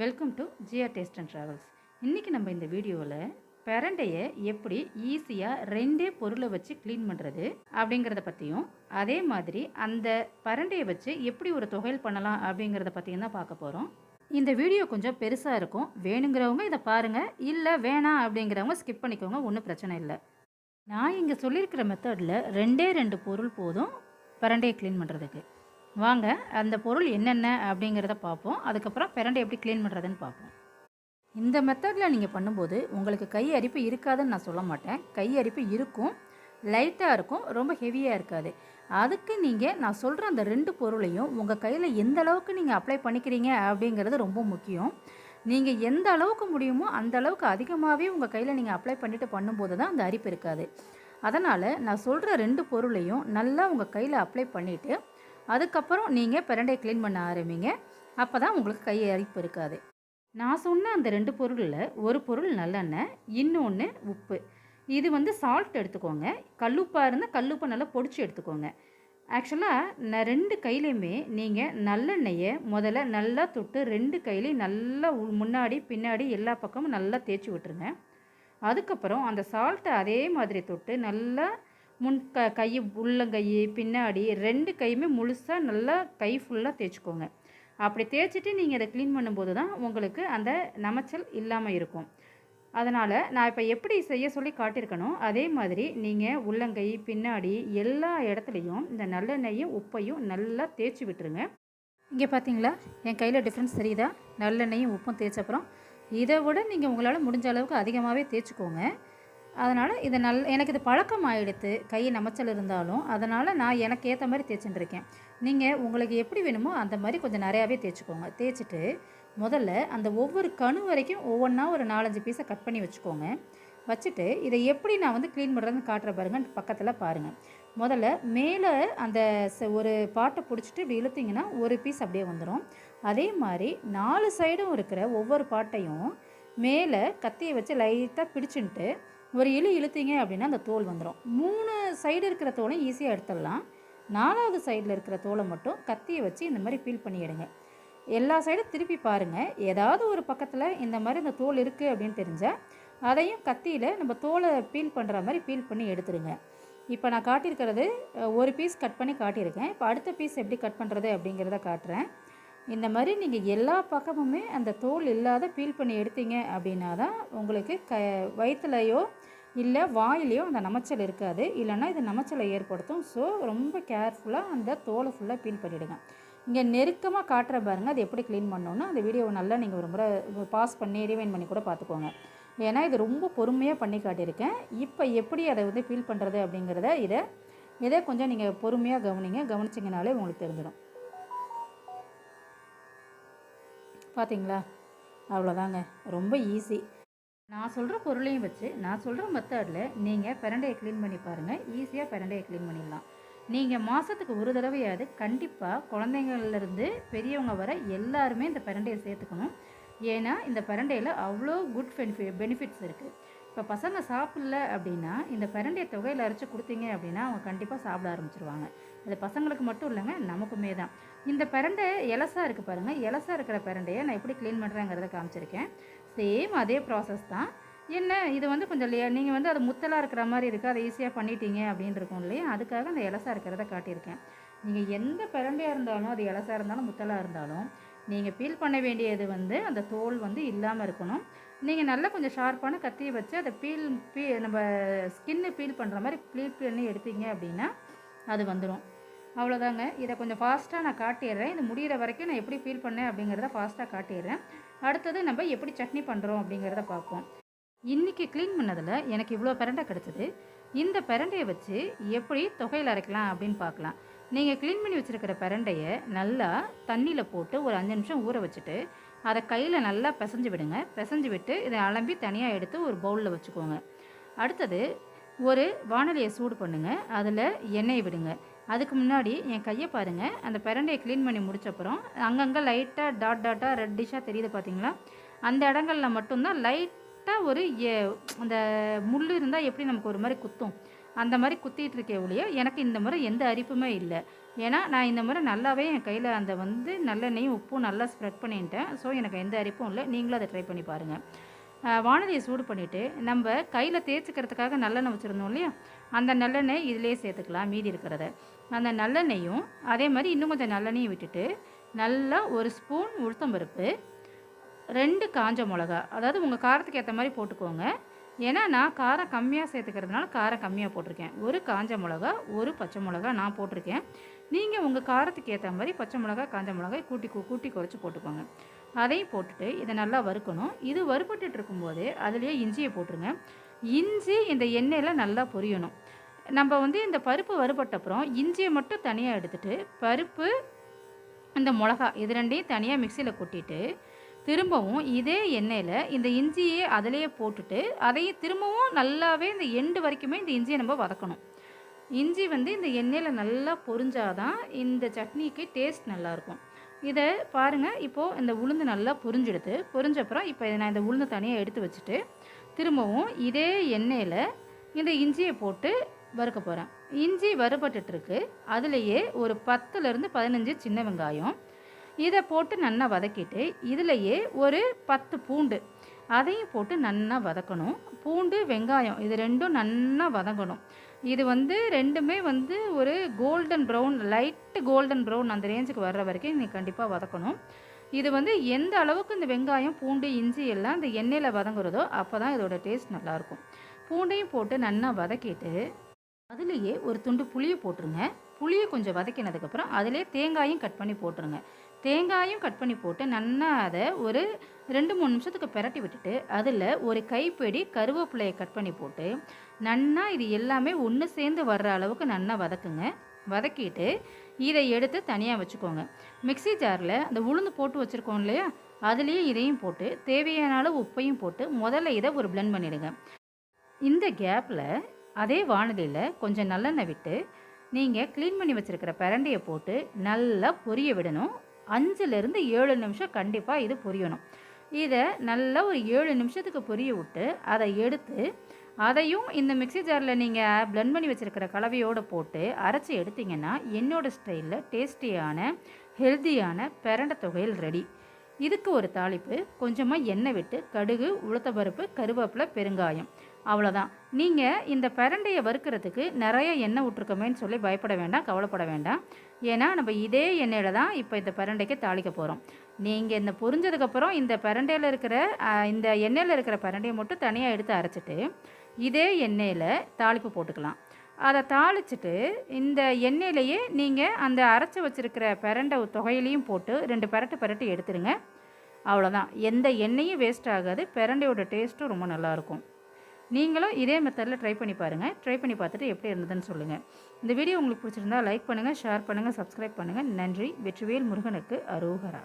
Welcome to Jiya taste and travels இன்றைக்கி நம்ம இந்த வீடியோவில் பெரண்டையை எப்படி ஈஸியாக ரெண்டே பொருளை வச்சு க்ளீன் பண்ணுறது அப்படிங்கிறத பற்றியும் அதே மாதிரி அந்த பரண்டையை வச்சு எப்படி ஒரு தொகையல் பண்ணலாம் அப்படிங்கிறத பற்றியும் தான் பார்க்க போகிறோம் இந்த வீடியோ கொஞ்சம் பெருசாக இருக்கும். வேணுங்கிறவங்க இதை பாருங்கள் இல்லை வேணாம் அப்படிங்கிறவங்க ஸ்கிப் பண்ணிக்கோங்க. ஒன்றும் பிரச்சனை இல்லை. நான் இங்கே சொல்லியிருக்கிற மெத்தடில் ரெண்டே ரெண்டு பொருள் போதும் பரண்டையை க்ளீன் பண்ணுறதுக்கு வாங்க அந்த பொருள் என்னென்ன அப்படிங்கிறத பார்ப்போம். அதுக்கப்புறம் பிரண்டை எப்படி க்ளீன் பண்ணுறதுன்னு பார்ப்போம். இந்த மெத்தடில் நீங்கள் பண்ணும்போது உங்களுக்கு கை அரிப்பு இருக்காதுன்னு நான் சொல்ல மாட்டேன். கை அரிப்பு இருக்கும் லைட்டாக இருக்கும் ரொம்ப ஹெவியாக இருக்காது. அதுக்கு நீங்கள் நான் சொல்கிற அந்த ரெண்டு பொருளையும் உங்கள் கையில் எந்த அளவுக்கு நீங்கள் அப்ளை பண்ணிக்கிறீங்க அப்படிங்கிறது ரொம்ப முக்கியம். நீங்கள் எந்த அளவுக்கு முடியுமோ அந்த அளவுக்கு அதிகமாகவே உங்கள் கையில் நீங்கள் அப்ளை பண்ணிவிட்டு பண்ணும்போது தான் அந்த அரிப்பு இருக்காது. அதனால் நான் சொல்கிற ரெண்டு பொருளையும் நல்லா உங்கள் கையில் அப்ளை பண்ணிவிட்டு அதுக்கப்புறம் நீங்கள் பிரண்டையை க்ளீன் பண்ண ஆரம்பிங்க. அப்போ தான் உங்களுக்கு கை அரிப்பு இருக்காது. நான் சொன்ன அந்த ரெண்டு பொருளில் ஒரு பொருள் நல்லெண்ணெய் இன்னொன்று உப்பு. இது வந்து சால்ட் எடுத்துக்கோங்க. கல்லுப்பாக இருந்தால் கல்லுப்பை நல்லா பொடிச்சு எடுத்துக்கோங்க. ஆக்சுவலாக நான் ரெண்டு கையிலையுமே நீங்கள் நல்லெண்ணெயை முதல்ல நல்லா தொட்டு ரெண்டு கையிலையும் நல்லா முன்னாடி பின்னாடி எல்லா பக்கமும் நல்லா தேய்ச்சி விட்டுருங்க. அதுக்கப்புறம் அந்த சால்ட்டை அதே மாதிரி தொட்டு நல்லா முன் க கை உள்ளங்கை பின்னாடி ரெண்டு கையுமே முழுசாக நல்லா கை ஃபுல்லாக தேய்ச்சிக்கோங்க. அப்படி தேய்ச்சிட்டு நீங்கள் அதை க்ளீன் பண்ணும்போது தான் உங்களுக்கு அந்த நமைச்சல் இல்லாமல் இருக்கும். அதனால் நான் இப்போ எப்படி செய்ய சொல்லி காட்டியிருக்கணும் அதே மாதிரி நீங்கள் உள்ளங்கை பின்னாடி எல்லா இடத்துலையும் இந்த நல்லெண்ணெயும் உப்பையும் நல்லா தேய்ச்சி விட்டுருங்க. இங்கே பார்த்தீங்களா என் கையில் டிஃப்ரென்ஸ் தெரியுதா? நல்லெண்ணெயும் உப்பும் தேய்ச்சப்புறம் இதை விட நீங்கள் உங்களால் முடிஞ்ச அளவுக்கு அதிகமாகவே தேய்ச்சிக்கோங்க. அதனால் இது நல் எனக்கு இது பழக்கம் ஆகிடுத்து கை நமைச்சல் இருந்தாலும் அதனால் நான் எனக்கு ஏற்ற மாதிரி தேய்ச்சிட்டுருக்கேன் நீங்கள் உங்களுக்கு எப்படி வேணுமோ அந்த மாதிரி கொஞ்சம் நிறையாவே தேய்ச்சிக்கோங்க. தேய்ச்சிட்டு முதல்ல அந்த ஒவ்வொரு கணு வரைக்கும் ஒவ்வொன்றா ஒரு நாலஞ்சு பீஸை கட் பண்ணி வச்சுக்கோங்க. வச்சுட்டு இதை எப்படி நான் வந்து க்ளீன் பண்ணுறதுன்னு காட்டுற பாருங்க பக்கத்தில் பாருங்கள் முதல்ல மேலே அந்த ச- ஒரு பாட்டை பிடிச்சிட்டு இப்படி இழுத்தீங்கன்னா ஒரு பீஸ் அப்படியே வந்துடும் அதே மாதிரி நாலு சைடும் இருக்கிற ஒவ்வொரு பாட்டையும் மேலே கத்தியை வச்சு லைட்டாக பிடிச்சின்ட்டு ஒரு இழு இழுத்தீங்க அப்படின்னா அந்த தோல் வந்துடும் மூணு சைடு இருக்கிற தோலையும் ஈஸியாக எடுத்துடலாம். நாலாவது சைடில் இருக்கிற தோலை மட்டும் கத்தியை வச்சு இந்த மாதிரி பீல் பண்ணிவிடுங்க எல்லா சைடும் திருப்பி பாருங்கள் ஏதாவது ஒரு பக்கத்தில் இந்த மாதிரி இந்த தோல் இருக்குது அப்படின்னு தெரிஞ்சால் அதையும் கத்தியில் நம்ம தோலை பீல் பண்ணுற மாதிரி பீல் பண்ணி எடுத்துருங்க இப்போ நான் காட்டியிருக்கிறது ஒரு பீஸ் கட் பண்ணி காட்டியிருக்கேன். இப்போ அடுத்த பீஸ் எப்படி கட் பண்ணுறது அப்படிங்கிறத காட்டுறேன். இந்த மாதிரி நீங்கள் எல்லா பக்கமுமே அந்த தோல் இல்லாத பீல் பண்ணி எடுத்தீங்க அப்படின்னா தான் உங்களுக்கு க வயிற்றுலையோ இல்லை வாயிலையோ அந்த நமைச்சல் இருக்காது. இல்லைன்னா இது நமைச்சலை ஏற்படுத்தும். ஸோ ரொம்ப கேர்ஃபுல்லாக அந்த தோலை ஃபுல்லாக பீல் பண்ணிவிடுங்க இங்கே நெருக்கமாக காட்டுற பாருங்கள் அது எப்படி க்ளீன் பண்ணணும்னா அந்த வீடியோவை நல்லா நீங்கள் ஒரு முறை பாஸ் பண்ணி ரிவைன் பண்ணி கூட பார்த்துக்கோங்க. ஏன்னா இது ரொம்ப பொறுமையாக பண்ணி காட்டியிருக்கேன். இப்போ எப்படி அதை வந்து ஃபீல் பண்ணுறது அப்படிங்கிறத இதை இதை கொஞ்சம் நீங்கள் பொறுமையாக கவனிங்க. கவனிச்சிங்கனாலே உங்களுக்கு தெரிஞ்சிடும். பார்த்தீங்களா அவ்வளோதாங்க ரொம்ப ஈஸி நான் சொல்கிற பொருளையும் வச்சு நான் சொல்கிற மெத்தடில் நீங்கள் பிரண்டையை க்ளீன் பண்ணி பாருங்கள் ஈஸியாக பிரண்டையை க்ளீன் பண்ணிடலாம். நீங்கள் மாதத்துக்கு ஒரு தடவையாவது கண்டிப்பாக குழந்தைங்கள்லேருந்து பெரியவங்க வர எல்லாருமே இந்த பிரண்டையை சேர்த்துக்கணும். ஏன்னா இந்த பிரண்டையில் அவ்வளோ குட் பெனிஃபி பெனிஃபிட்ஸ் இருக்குது இப்போ பசங்க சாப்பிடல அப்படின்னா இந்த பிரண்டையை தொகையில் அரைச்சி கொடுத்தீங்க அப்படின்னா அவங்க கண்டிப்பாக சாப்பிட ஆரம்பிச்சிருவாங்க. அது பசங்களுக்கு மட்டும் இல்லைங்க நமக்குமே தான். இந்த பிரண்டை எலசாக இருக்குது பாருங்கள் எலசாக இருக்கிற பிரண்டையை நான் எப்படி க்ளீன் பண்ணுறேங்கிறத காமிச்சிருக்கேன். சேம் அதே ப்ராசஸ் தான். என்ன இது வந்து கொஞ்சம் இல்லையா நீங்கள் வந்து அது முத்தலாக இருக்கிற மாதிரி இருக்குது அதை ஈஸியாக பண்ணிட்டீங்க அப்படின்னு இருக்கும் இல்லையா? அதுக்காக அந்த எலசாக இருக்கிறத காட்டியிருக்கேன். நீங்கள் எந்த பிரண்டையாக இருந்தாலும் அது எலசாக இருந்தாலும் முத்தலாக இருந்தாலும் நீங்கள் ஃபீல் பண்ண வேண்டியது வந்து அந்த தோல் வந்து இல்லாமல் இருக்கணும். நீங்கள் நல்லா கொஞ்சம் ஷார்ப்பான கத்தியை வச்சு அதை பீல் பீ நம்ம ஸ்கின்னு பீல் பண்ணுற மாதிரி பீல் பண்ணி எடுத்தீங்க அப்படின்னா அது வந்துடும் அவ்வளோதாங்க இதை கொஞ்சம் ஃபாஸ்ட்டாக நான் காட்டிடுறேன். இது முடிகிற வரைக்கும் நான் எப்படி ஃபீல் பண்ணேன் அப்படிங்கிறத ஃபாஸ்ட்டாக காட்டிடுறேன். அடுத்தது நம்ம எப்படி சட்னி பண்ணுறோம் அப்படிங்கிறத பார்ப்போம். இன்றைக்கி க்ளீன் பண்ணதில் எனக்கு இவ்வளோ பிரண்டை கிடச்சிது. இந்த பிரண்டையை வச்சு எப்படி தொகையில் அரைக்கலாம் அப்படின்னு பார்க்கலாம். நீங்கள் க்ளீன் பண்ணி வச்சுருக்கிற பிரண்டையை நல்லா தண்ணியில் போட்டு ஒரு அஞ்சு நிமிஷம் ஊற வச்சுட்டு அதை கையில் நல்லா பிசைஞ்சு விடுங்க. பிசைஞ்சு விட்டு இதை அலம்பி தனியாக எடுத்து ஒரு பவுலில் வச்சுக்கோங்க. அடுத்தது ஒரு வானலியை சூடு பண்ணுங்கள் அதில் எண்ணெய் விடுங்க. அதுக்கு முன்னாடி என் கையை பாருங்கள் அந்த பிரண்டையை க்ளீன் பண்ணி முடிச்சப்புறம் அங்கங்கே லைட்டாக டாட் டாட்டாக ரெட்டிஷாக தெரியுது பார்த்தீங்களா அந்த இடங்கள்ல மட்டும்தான் லைட்டாக ஒரு அந்த முள் இருந்தால் எப்படி நமக்கு ஒரு மாதிரி குத்தும். அந்த மாதிரி குத்திட்டு இருக்கே ஒழிய எனக்கு இந்த முறை எந்த அரிப்புமே இல்லை. ஏன்னா நான் இந்த முறை நல்லாவே என் கையில் அந்த வந்து நல்லெண்ணெயும் உப்பும் நல்லா ஸ்ப்ரெட் பண்ணிட்டேன். ஸோ எனக்கு எந்த அரிப்பும் இல்லை. நீங்களும் அதை ட்ரை பண்ணி பாருங்கள் வானதியை சூடு பண்ணிவிட்டு நம்ம கையில் தேய்ச்சிக்கிறதுக்காக நல்லெண்ணெய் வச்சுருந்தோம் இல்லையா? அந்த நல்லெண்ணெய் இதிலே சேர்த்துக்கலாம் மீதி இருக்கிறத. அந்த நல்லெண்ணெயும் அதே மாதிரி இன்னும் கொஞ்சம் நல்லெண்ணெயும் விட்டுட்டு நல்லா ஒரு ஸ்பூன் உளுத்தம்பருப்பு ரெண்டு காஞ்ச மிளகா அதாவது உங்கள் காரத்துக்கு ஏற்ற மாதிரி போட்டுக்கோங்க. ஏன்னா நான் காரம் கம்மியாக சேர்த்துக்கிறதுனால காரம் கம்மியாக போட்டிருக்கேன். ஒரு காஞ்ச மிளகா ஒரு பச்சை மிளகா நான் போட்டிருக்கேன். நீங்கள் உங்கள் காரத்துக்கு ஏற்ற மாதிரி பச்சை மிளகா காஞ்ச மிளகாய் கூட்டி கூட்டி குறைச்சி போட்டுக்கோங்க. அதையும் போட்டுட்டு இதை நல்லா வறுக்கணும். இது வறுபட்டுட்டு இருக்கும்போது அதுலேயே இஞ்சியை போட்டுருங்க. இஞ்சி இந்த எண்ணெயில் நல்லா பொரியணும். நம்ம வந்து இந்த பருப்பு வறுபட்ட அப்புறம் இஞ்சியை மட்டும் தனியாக எடுத்துகிட்டு பருப்பு இந்த மிளகா இது ரெண்டையும் தனியாக மிக்சியில் கொட்டிட்டு திரும்பவும் இதே எண்ணெயில் இந்த இஞ்சியை அதிலேயே போட்டுட்டு அதையும் திரும்பவும் நல்லாவே இந்த எண்டு வரைக்குமே இந்த இஞ்சியை நம்ம வதக்கணும். இஞ்சி வந்து இந்த எண்ணெயில் நல்லா பொரிஞ்சாதான் இந்த சட்னிக்கு டேஸ்ட் நல்லாயிருக்கும். இதை பாருங்கள் இப்போது இந்த உளுந்து நல்லா பொரிஞ்சிடுது. பொரிஞ்சப்புறம் இப்போ நான் இந்த உளுந்து தனியாக எடுத்து வச்சுட்டு திரும்பவும் இதே எண்ணெயில் இந்த இஞ்சியை போட்டு வறுக்க போகிறேன் இஞ்சி வறுபட்டுட்ருக்கு அதுலேயே ஒரு பத்துலேருந்து பதினஞ்சு சின்ன வெங்காயம் இதை போட்டு நல்லா வதக்கிட்டு இதுலேயே ஒரு பத்து பூண்டு. அதையும் போட்டு நல்லா வதக்கணும். பூண்டு வெங்காயம் இது ரெண்டும் நல்லா வதங்கணும். இது வந்து ரெண்டுமே வந்து ஒரு golden brown light golden brown அந்த ரேஞ்சுக்கு வர்ற வரைக்கும் நீங்கள் கண்டிப்பாக வதக்கணும். இது வந்து எந்த அளவுக்கு இந்த வெங்காயம் பூண்டு இஞ்சி எல்லாம் இந்த எண்ணெயில் வதங்குறதோ அப்போ தான் இதோட டேஸ்ட் நல்லாயிருக்கும் பூண்டையும் போட்டு நல்லா வதக்கிட்டு அதுலேயே ஒரு துண்டு புளியை போட்டுருங்க. புளியை கொஞ்சம் வதக்கினதுக்கப்புறம் அதிலே தேங்காயும் கட் பண்ணி போட்டுருங்க. தேங்காயும் கட் பண்ணி போட்டு நல்லா அதை ஒரு ரெண்டு மூணு நிமிஷத்துக்கு பிரட்டி விட்டுட்டு அதில் ஒரு கைப்பிடி கருவேப்பிலையை கட் பண்ணி போட்டு நன்னா இது எல்லாமே ஒன்று சேர்ந்து வர்ற அளவுக்கு நல்லா வதக்குங்க. வதக்கிட்டு இதை எடுத்து தனியாக வச்சுக்கோங்க. மிக்ஸி ஜாரில் அந்த உளுந்து போட்டு வச்சுருக்கோம் இல்லையா? அதுலேயே இதையும் போட்டு தேவையான அளவு உப்பையும் போட்டு முதல்ல இதை ஒரு பிளெண்ட் பண்ணிடுங்க. இந்த கேப்பில் அதே வானலியில் கொஞ்சம் நல்லெண்ணெய் விட்டு நீங்கள் க்ளீன் பண்ணி வச்சுருக்கிற பிரண்டையை போட்டு நல்லா பொரிய விடணும். அஞ்சுலேருந்து ஏழு நிமிஷம் கண்டிப்பாக இது புரியணும். இதை நல்லா ஒரு ஏழு நிமிஷத்துக்கு புரிய விட்டு அதை எடுத்து அதையும் இந்த மிக்ஸி ஜாரில் நீங்கள் பிளெண்ட் பண்ணி வச்சுருக்கிற கலவையோடு போட்டு அரைச்சி எடுத்தீங்கன்னா என்னோடய ஸ்டைலில் டேஸ்டியான ஹெல்த்தியான பெரண்ட தொகையில் ரெடி இதுக்கு ஒரு தாளிப்பு கொஞ்சமாக எண்ணெய் விட்டு கடுகு உளுத்தப்பருப்பு கருவேப்பிலை பெருங்காயம். அவ்வளோதான் நீங்கள் இந்த பிரண்டையை வறுக்கிறதுக்கு நிறைய எண்ணெய் விட்ருக்கோமேன்னு சொல்லி பயப்பட வேண்டாம் கவலைப்பட வேண்டாம். ஏன்னா நம்ம இதே எண்ணெயில் தான் இப்போ இந்த பிரண்டைக்கு தாளிக்க போகிறோம் நீங்கள் இந்த புரிஞ்சதுக்கப்புறம் இந்த பிரண்டையில் இருக்கிற இந்த எண்ணெயில் இருக்கிற பிரண்டையை மட்டும் தனியாக எடுத்து அரைச்சிட்டு இதே எண்ணெயில் தாளிப்பு போட்டுக்கலாம். அதை தாளிச்சிட்டு இந்த எண்ணெயிலையே நீங்கள் அந்த அரைச்சி வச்சுருக்கிற பிரண்டை தொகையிலையும் போட்டு ரெண்டு பரட்டு பரட்டி எடுத்துருங்க. அவ்வளோதான் எந்த எண்ணெயும் வேஸ்ட் ஆகாது. பிரண்டையோட டேஸ்ட்டும் ரொம்ப நல்லாயிருக்கும் நீங்களும் இதே மெத்தடில் ட்ரை பண்ணி பாருங்கள் ட்ரை பண்ணி பார்த்துட்டு எப்படி இருந்ததுன்னு சொல்லுங்கள் இந்த வீடியோ உங்களுக்கு பிடிச்சிருந்தா லைக் பண்ணுங்கள் ஷேர் பண்ணுங்கள் சப்ஸ்கிரைப் பண்ணுங்கள் நன்றி. வெற்றிவேல் முருகனுக்கு அரோகரா.